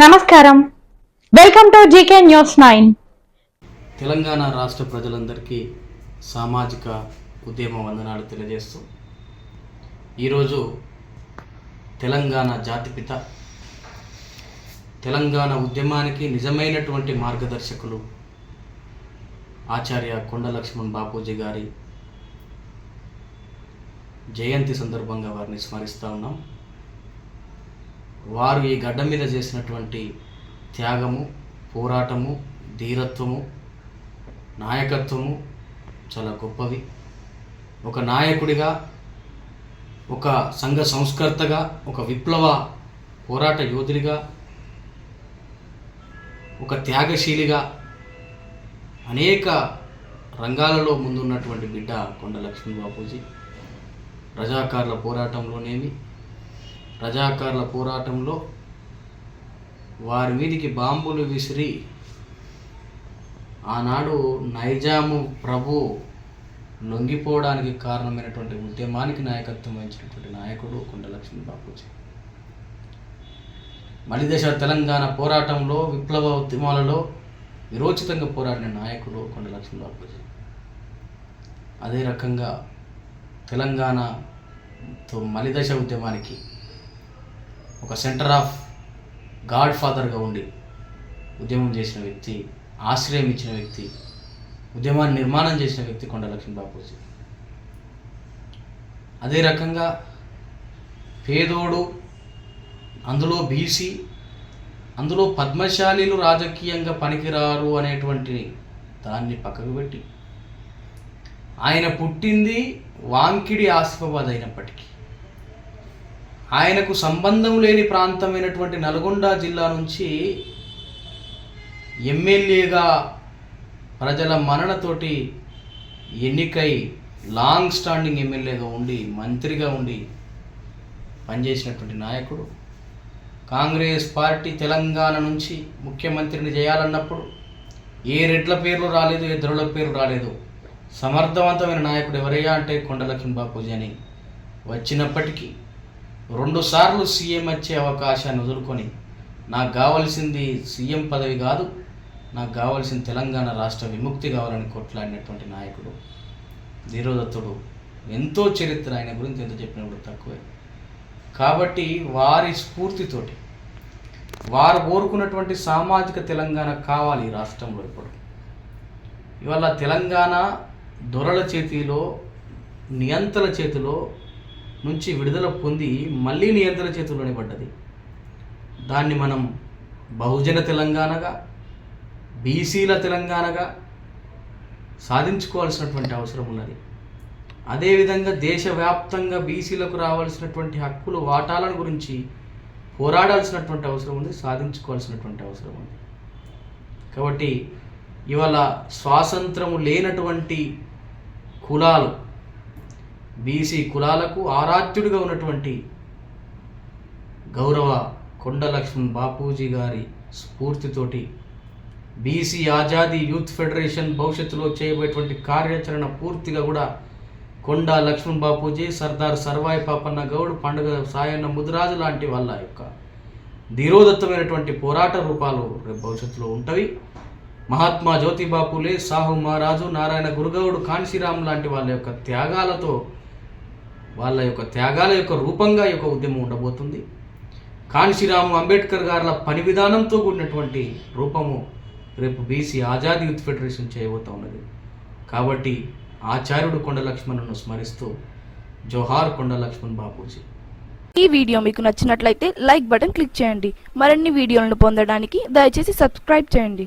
నమస్కారం. Welcome to GK news nine Telangana రాష్ట్ర ప్రజలందరికీ సామాజిక ఉద్యమ వందనాలు తెలియజేస్తూ ఈరోజు తెలంగాణ జాతిపిత తెలంగాణ ఉద్యమానికి నిజమైనటువంటి మార్గదర్శకులు ఆచార్య కొండ లక్ష్మణ్ బాపూజీ గారి జయంతి సందర్భంగా వారిని స్మరిస్తూ ఉన్నాం. వారు ఈ గడ్డ మీద చేసినటువంటి త్యాగము పోరాటము ధీరత్వము నాయకత్వము చాలా గొప్పవి. ఒక నాయకుడిగా ఒక సంఘ సంస్కర్తగా ఒక విప్లవ పోరాట యోధుడిగా ఒక త్యాగశీలిగా అనేక రంగాలలో ముందున్నటువంటి బిడ్డ కొండ లక్ష్మణ్ బాపూజీ రజాకారుల పోరాటంలోనేమి రజాకారుల పోరాటంలో వారి మీదికి బాంబులు విసిరి ఆనాడు నైజాము ప్రభు లొంగిపోవడానికి కారణమైనటువంటి ఉద్యమానికి నాయకత్వం వహించినటువంటి నాయకుడు కొండలక్ష్మి బాపూజీ. మలిదశ తెలంగాణ పోరాటంలో విప్లవ ఉద్యమాలలో విరోచితంగా పోరాడిన నాయకుడు కొండలక్ష్మి బాపూజీ. అదే రకంగా తెలంగాణతో మలిదశ ఉద్యమానికి ఒక సెంటర్ ఆఫ్ గాడ్ ఫాదర్గా ఉండి ఉద్యమం చేసిన వ్యక్తి ఆశ్రయం ఇచ్చిన వ్యక్తి ఉద్యమాన్ని నిర్మాణం చేసిన వ్యక్తి కొండ లక్ష్మీ బాపూజీ. అదే రకంగా పేదోడు అందులో బీసీ అందులో పద్మశాలీలు రాజకీయంగా పనికిరారు అనేటువంటి దాన్ని పక్కకు పెట్టి ఆయన పుట్టింది వాంకిడి ఆసిఫాబాద్ అయినప్పటికీ. ఆయనకు సంబంధం లేని ప్రాంతమైనటువంటి నల్గొండ జిల్లా నుంచి ఎమ్మెల్యేగా ప్రజల మరణతోటి ఎన్నికై లాంగ్ స్టాండింగ్ ఎమ్మెల్యేగా ఉండి మంత్రిగా ఉండి పనిచేసినటువంటి నాయకుడు. కాంగ్రెస్ పార్టీ తెలంగాణ నుంచి ముఖ్యమంత్రిని చేయాలన్నప్పుడు ఏ రెడ్ల పేర్లు రాలేదు ఏ ద్రోల పేర్లు రాలేదు. సమర్థవంతమైన నాయకుడు ఎవరయ్యా అంటే కొండలక్ష్మణ్ బాపూజీ అని వచ్చినప్పటికీ రెండుసార్లు సీఎం వచ్చే అవకాశాన్ని వదులుకొని నాకు కావాల్సింది సీఎం పదవి కాదు నాకు కావాల్సిన తెలంగాణ రాష్ట్ర విముక్తి కావాలని కొట్లాడినటువంటి నాయకుడు ధీరోదత్తుడు ఎంతో చరిత్ర ఆయన గురించి ఎంత చెప్పినా కూడా తక్కువే. కాబట్టి వారి స్ఫూర్తితోటి వారు కోరుకున్నటువంటి సామాజిక తెలంగాణ కావాలి ఈ రాష్ట్రంలో ఇప్పుడు. ఇవాళ తెలంగాణ దొరల చేతిలో నియంత్రణ చేతిలో నుంచి విడుదల పొంది మళ్ళీ నియంత్రణ చేతుల్లోనే పడ్డది. దాన్ని మనం బహుజన తెలంగాణగా బీసీల తెలంగాణగా సాధించుకోవాల్సినటువంటి అవసరం ఉన్నది. అదేవిధంగా దేశవ్యాప్తంగా బీసీలకు రావాల్సినటువంటి హక్కులు వాటాలను గురించి పోరాడాల్సినటువంటి అవసరం ఉంది సాధించుకోవాల్సినటువంటి అవసరం ఉంది. కాబట్టి ఇవాళ స్వాతంత్రము లేనటువంటి కులాలు బీసీ కులాలకు ఆరాధ్యుడిగా ఉన్నటువంటి గౌరవ కొండ లక్ష్మణ్ బాపూజీ గారి స్ఫూర్తితోటి బీసీ ఆజాదీ యూత్ ఫెడరేషన్ భవిష్యత్తులో చేయబోయేటువంటి కార్యాచరణ పూర్తిగా కూడా కొండ లక్ష్మణ్ బాపూజీ సర్దార్ సర్వాయి పాపన్న గౌడ్ పండుగ సాయన్న ముదిరాజు లాంటి వాళ్ళ యొక్క ధీరోదత్తమైనటువంటి పోరాట రూపాలు రేపు భవిష్యత్తులో ఉంటవి. మహాత్మా జ్యోతిబాపులే సాహు మహారాజు నారాయణ గురుగౌడు కాన్శీరామ్ లాంటి వాళ్ళ యొక్క త్యాగాలతో వాళ్ళ యొక్క త్యాగాల యొక్క రూపంగా యొక్క ఉద్యమం ఉండబోతుంది. కాన్శీరాము అంబేద్కర్ గారుల పని విధానంతో కూడినటువంటి రూపము రేపు బీసీ ఆజాద్ యూత్ ఫెడరేషన్ చేయబోతా ఉన్నది. కాబట్టి ఆచార్యుడు కొండ లక్ష్మణ్ను స్మరిస్తూ జోహార్ కొండ లక్ష్మణ్ బాపూజీ. ఈ వీడియో మీకు నచ్చినట్లయితే లైక్ బటన్ క్లిక్ చేయండి. మరిన్ని వీడియోలను పొందడానికి దయచేసి సబ్స్క్రైబ్ చేయండి.